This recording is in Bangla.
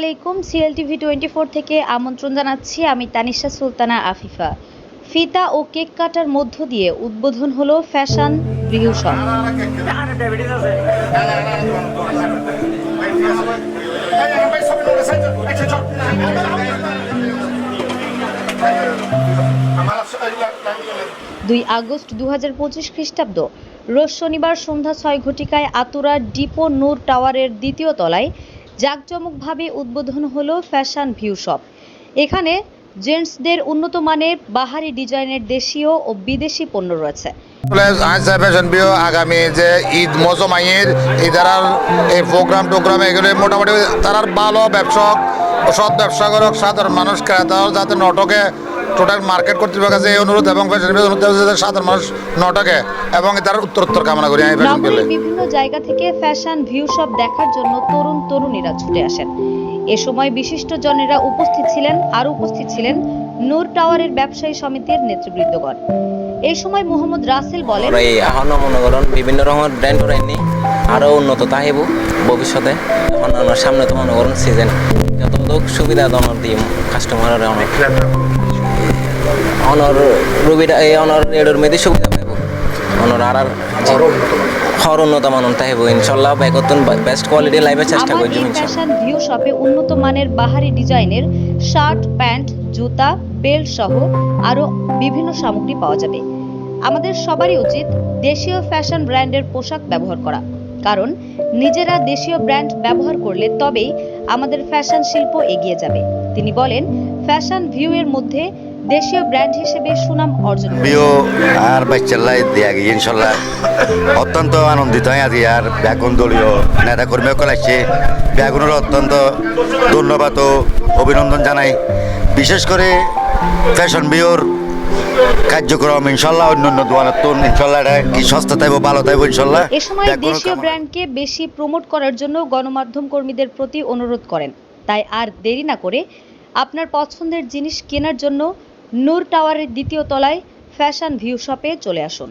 আলাইকুম। সিএলটিভি টোয়েন্টি ফোর থেকে আমন্ত্রণ জানাচ্ছি আমি তানিশা সুলতানা আফিফা। ফিতা ও কেক কাটার মধ্য দিয়ে উদ্বোধন হলো ফ্যাশন রিভিউ দুই আগস্ট দু হাজার পঁচিশ খ্রিস্টাব্দ, রোজ শনিবার সন্ধ্যা ছয় ঘটিকায় আতুরা ডিপো নূর টাওয়ারের দ্বিতীয় তলায় জাঁকজমকভাবে উদ্বোধন হলো ফ্যাশন ভিউ শপ। এখানে জেন্টসদের উন্নত মানের বাহারি ডিজাইনের দেশীয় ও বিদেশি পণ্য রয়েছে। আগামী যে ঈদ মৌসুম ঈদার এই প্রোগ্রাম টোগ্রাম এগুলো মোটামুটি তারার ভালো ব্যবসা সৎ ব্যবসা করক সাধারণ মানুষ ক্রেতা যাতে নটকে টোটাল মার্কেট কর্তৃপক্ষ কাছে এই অনুরোধ এবং যাতে সাধারণ মানুষ নটকে এবং তার উত্তরোত্তর কামনা করি। আমি বিভিন্ন জায়গা থেকে ফ্যাশন ভিউ শপ দেখার জন্য তরুণ তরুণীরা ছুটে আসেন। এ সময় বিশিষ্ট জনেরা উপস্থিত ছিলেন আর উপস্থিত ছিলেন নূর টাওয়ারের ব্যবসায়ী সমিতির নেতৃবৃন্দগণ। এই সময় মোহাম্মদ রাসেল বলেন এই এখনও মনে করেন বিভিন্ন রকমের ব্র্যান্ড রাইনি আরও উন্নত তাহিব ভবিষ্যতে। অন্যান্য সামনে তো মনে করেন সিজন যতটুকু সুবিধা দনর দিই কাস্টমারের অনেক। অনর রুবিটা এই অনর এডোর মেয়েদের সুবিধা পাইব। অনর আর আর হর উন্নত মানন তাহিব ইনশাল্লাহ বেস্ট কোয়ালিটি লাইভের চেষ্টা করছি ভিউ শপে উন্নত মানের বাহারি ডিজাইনের শার্ট প্যান্ট জুতা বেল্ট সহ আরও বিভিন্ন সামগ্রী পাওয়া যাবে। আমাদের সবারই উচিত দেশীয় ফ্যাশন ব্র্যান্ডের পোশাক ব্যবহার করা। কারণ নিজেরা দেশীয় ব্র্যান্ড ব্যবহার করলে তবেই আমাদের ফ্যাশন শিল্প এগিয়ে যাবে। তিনি বলেন ফ্যাশন ভিউ এর মধ্যে দেশীয় ব্র্যান্ড হিসেবে সুনাম অর্জন। বিও আর বাচ্চাল্লাই দেয়া গিয়ে ইনশাল্লাহ অত্যন্ত আনন্দিত। হয় আজকে আর ব্যাগুন দলীয় নেতা কর্মীও আসছে। ব্যাগুনের অত্যন্ত ধন্যবাদ ও অভিনন্দন জানাই। বিশেষ করে ফ্যাশন বিওর কার্যক্রম ইনশাল্লাহ অন্য অন্য দোয়ানের তো ইনশাল্লাহ এটা কি সস্তা থাকব ভালো থাকব ইনশাল্লাহ এ সময় দেশীয় ব্র্যান্ডকে বেশি প্রমোট করার জন্য গণমাধ্যম কর্মীদের প্রতি অনুরোধ করেন। তাই আর দেরি না করে আপনার পছন্দের জিনিস কেনার জন্য নূর টাওয়ারের দ্বিতীয় তলায় ফ্যাশন ভিউ শপে চলে আসুন।